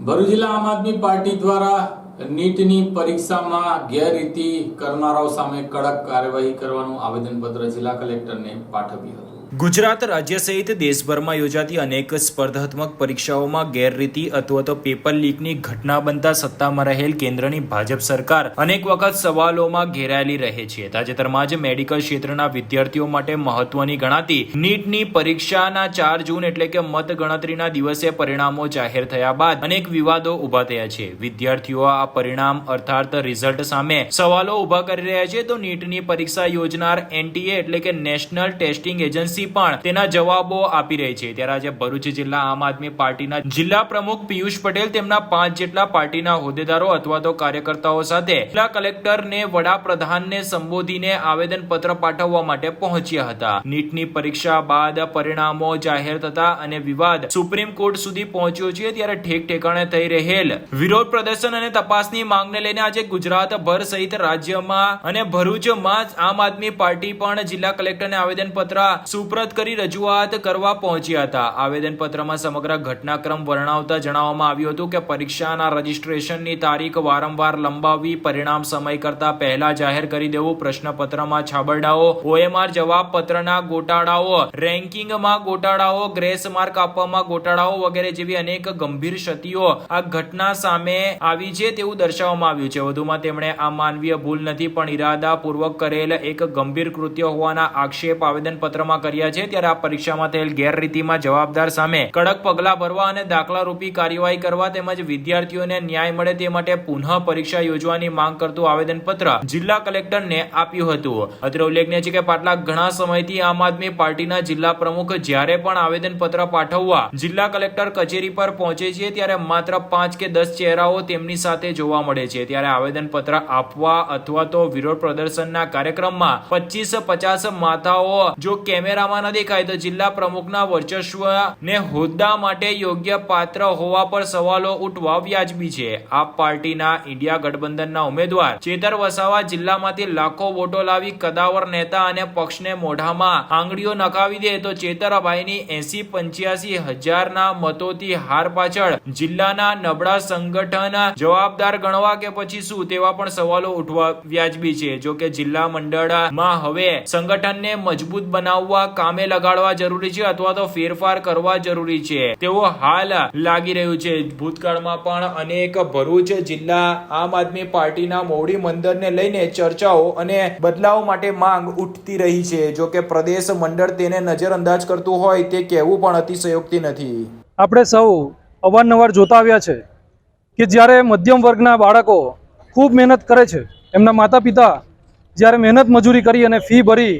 ભરૂચ જિલ્લા આમ આદમી પાર્ટી દ્વારા નીટની પરીક્ષામાં ગેરરીતિ કરનારાઓ સામે કડક કાર્યવાહી કરવાનું આવેદનપત્ર જિલ્લા કલેક્ટરને પાઠવ્યું હતું. ગુજરાત રાજ્ય સહિત દેશભરમાં યોજાતી અનેક સ્પર્ધાત્મક પરીક્ષાઓમાં ગેરરીતિ અથવા તો પેપર લીકની ઘટના બનતા સત્તામાં રહેલ કેન્દ્રની ભાજપ સરકાર અનેક વખત સવાલોમાં ઘેરાયેલી રહે છે. તાજેતરમાં જ મેડિકલ ક્ષેત્રના વિદ્યાર્થીઓ માટે મહત્વની ગણાતી નીટની પરીક્ષાના ચાર જૂન એટલે કે મતગણતરીના દિવસે પરિણામો જાહેર થયા બાદ અનેક વિવાદો ઊભા થયા છે. વિદ્યાર્થીઓ આ પરિણામ અર્થાત રિઝલ્ટ સામે સવાલો ઊભા કરી રહ્યા છે. તો નીટની પરીક્ષા યોજનાર એનટીએ એટલે કે નેશનલ ટેસ્ટિંગ એજન્સી પણ તેના જવાબો આપી રહી છે. ત્યારે આજે ભરૂચ જિલ્લા આમ આદમી પાર્ટીના જિલ્લા પ્રમુખ પિયુષ પટેલ તેમના પાંચ જેટલા પાર્ટીના હોદ્દેદારો અથવા તો કાર્યકર્તાઓ સાથે જિલ્લા કલેક્ટરને વડાપ્રધાનને સંબોધીને આવેદન પત્ર પાઠવવા માટે પહોંચ્યા હતા. નીટની પરીક્ષા બાદ પરિણામો જાહેર થતા અને વિવાદ સુપ્રીમ કોર્ટ સુધી પહોંચ્યો છે ત્યારે ઠેક ઠેકાણે થઈ રહેલ વિરોધ પ્રદર્શન અને તપાસની માંગને લઈને આજે ગુજરાત ભર સહિત રાજ્યમાં અને ભરૂચમાં આમ આદમી પાર્ટી પણ જિલ્લા કલેક્ટરને આવેદનપત્ર સુપ્રત કરી રજૂઆત કરવા પહોંચ્યા હતા. આવેદનપત્રમાં સમગ્ર ઘટનાક્રમ વર્ણવતા જણાવવામાં આવ્યું હતું કે પરીક્ષાના રજીસ્ટ્રેશનની તારીખ વારંવાર લંબાવવી પરિણામ સમય કરતા પહેલા જાહેર કરી દેવું પ્રશ્નપત્રમાં છાબરડાઓ, ઓએમઆર જવાબપત્રના ગોટાળાઓ, રેન્કિંગમાં ગોટાળાઓ, ગ્રેસ માર્ક આપવામાં ગોટાળાઓ વગેરે જેવી અનેક ગંભીર ક્ષતિઓ આ ઘટના સામે આવી છે તેવું દર્શાવવામાં આવ્યું છે. વધુમાં તેમણે આ માનવીય ભૂલ નથી પણ ઇરાદાપૂર્વક કરેલ એક ગંભીર કૃત્ય હોવાના આક્ષેપ આવેદનપત્રમાં કર્યા છે ત્યારે આ પરીક્ષામાં થયેલ ગેરરીતિમાં જવાબદાર સામે કડક પગલાં ભરવા અને દાખલારૂપી કાર્યવાહી કરવા તેમજ વિદ્યાર્થીઓને ન્યાય મળે તે માટે પુનઃ પરીક્ષા યોજવાની માંગ કરતું આવેદનપત્ર જિલ્લા કલેક્ટરને આપ્યું હતું. અત્રે ઉલ્લેખનીય છે કે પાટલા ઘણા સમયથી આમ આદમી પાર્ટીના જિલ્લા પ્રમુખ જ્યારે પણ આવેદનપત્ર પાઠવવા જિલ્લા કલેક્ટર કચેરી પર પહોંચે છે ત્યારે માત્ર પાંચ કે દસ ચહેરાઓ તેમની સાથે જોવા મળે છે. ત્યારે આવેદનપત્ર આપવા અથવા તો વિરોધ પ્રદર્શનના કાર્યક્રમમાં પચીસ પચાસ માથાઓ જો કેમેરામાં ન દેખાય જિલ્લા પ્રમુખના વર્ચસ્વ ને હોદ્દા માટે યોગ્ય પાત્ર હોવા પર સવાલો ઉઠવા વ્યાજબી છે. આ પાર્ટીના ઇન્ડિયા ગઠબંધનના ઉમેદવાર, ચેતર વસાવા જિલ્લામાંથી લાખો વોટો લાવી કદાવર નેતા અને પક્ષને મોઢામાં આંગળીઓ નખાવી દે તો ચેતરભાઈની એસી પંચ્યાસી હજારના મતોથી હાર પાછળ જિલ્લાના નબળા સંગઠન જવાબદાર ગણવા કે પછી શું તેવા પણ સવાલો ઉઠવા વ્યાજબી છે. જો કે જિલ્લા મંડળમાં હવે સંગઠનને મજબૂત બનાવવા કામે લગાડવા જરૂરી છે અથવા તો ફેરફાર કરવા જરૂરી છે. તેવો હાલ લાગી રહ્યું છે. ભૂતકાળમાં પણ અનેક ભરૂચ જિલ્લા આમ આદમી પાર્ટીના મોવડી મંદિરને લઈને ચર્ચાઓ અને બદલાવ માટે માંગ ઉઠતી રહી છે. જો કે પ્રદેશ મંડળ તેને નજરઅંદાજ કરતું હોય તે કહેવું પણ અતિશયોક્તિ નથી. આપણે સૌ અવારનવાર જોતા આવ્યા છે કે જ્યારે મધ્યમ વર્ગના બાળકો ખૂબ મહેનત કરે છે, એમના માતા પિતા જ્યારે મહેનત મજૂરી કરી અને ફી ભરી,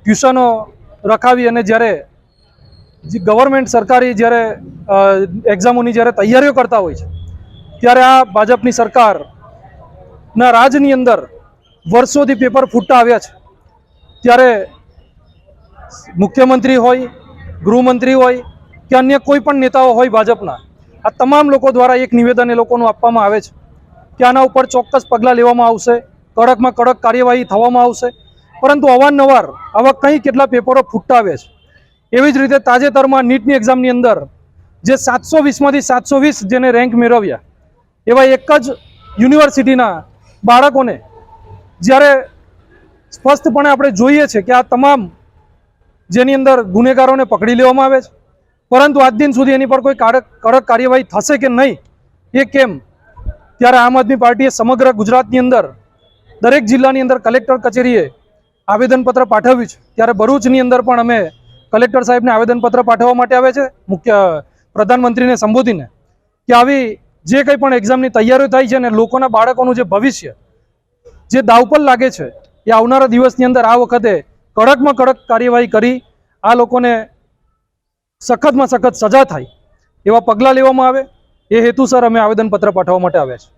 ટ્યુશનો રખાવી અને જ્યારે ગવર્મેન્ટ સરકારી જ્યારે એક્ઝામોની જ્યારે તૈયારીઓ કરતા હોય છે, ત્યારે આ ભાજપની સરકારના રાજની અંદર વર્ષોથી પેપર ફૂટતા આવ્યા છે. ત્યારે મુખ્યમંત્રી હોય, ગૃહમંત્રી હોય કે અન્ય કોઈ પણ નેતાઓ હોય ભાજપના, આ તમામ લોકો દ્વારા એક નિવેદન એ લોકોનું આપવામાં આવે છે કે આના ઉપર ચોક્કસ પગલાં લેવામાં આવશે, કડકમાં કડક કાર્યવાહી થવામાં આવશે પરંતુ અવારનવાર આવા કંઈ કેટલા પેપરો ફૂટતા છે. એવી જ રીતે તાજેતરમાં નીટની એક્ઝામની અંદર જે સાતસો વીસમાંથી સાતસો વીસ જેને રેન્ક મેળવ્યા, એવા એક જ યુનિવર્સિટીના બાળકોને જ્યારે સ્પષ્ટપણે આપણે જોઈએ છે કે આ તમામ જેની અંદર ગુનેગારોને પકડી લેવામાં આવે છે, પરંતુ આજ દિન સુધી એની પર કોઈ કડક કડક કાર્યવાહી થશે કે નહીં, એ કેમ? ત્યારે આમ આદમી પાર્ટીએ સમગ્ર ગુજરાતની અંદર, દરેક જિલ્લાની અંદર કલેક્ટર કચેરીએ આવેદનપત્ર પાઠવ્યું છે. ત્યારે ભરૂચની અંદર પણ અમે કલેક્ટર સાહેબને આવેદનપત્ર પાઠવવા માટે આવે છે. મુખ્ય પ્રધાનમંત્રીને સંબોધીને કે આવી જે કંઈ પણ એક્ઝામની તૈયારીઓ થાય છે અને લોકોના બાળકોનું જે ભવિષ્ય, જે દાવ પર લાગે છે, એ આવનારા દિવસની અંદર આ વખતે કડકમાં કડક કાર્યવાહી કરી, આ લોકોને સખતમાં સખત સજા થાય એવા પગલાં લેવામાં આવે. એ હેતુસર અમે આવેદનપત્ર પાઠવવા માટે આવ્યા છે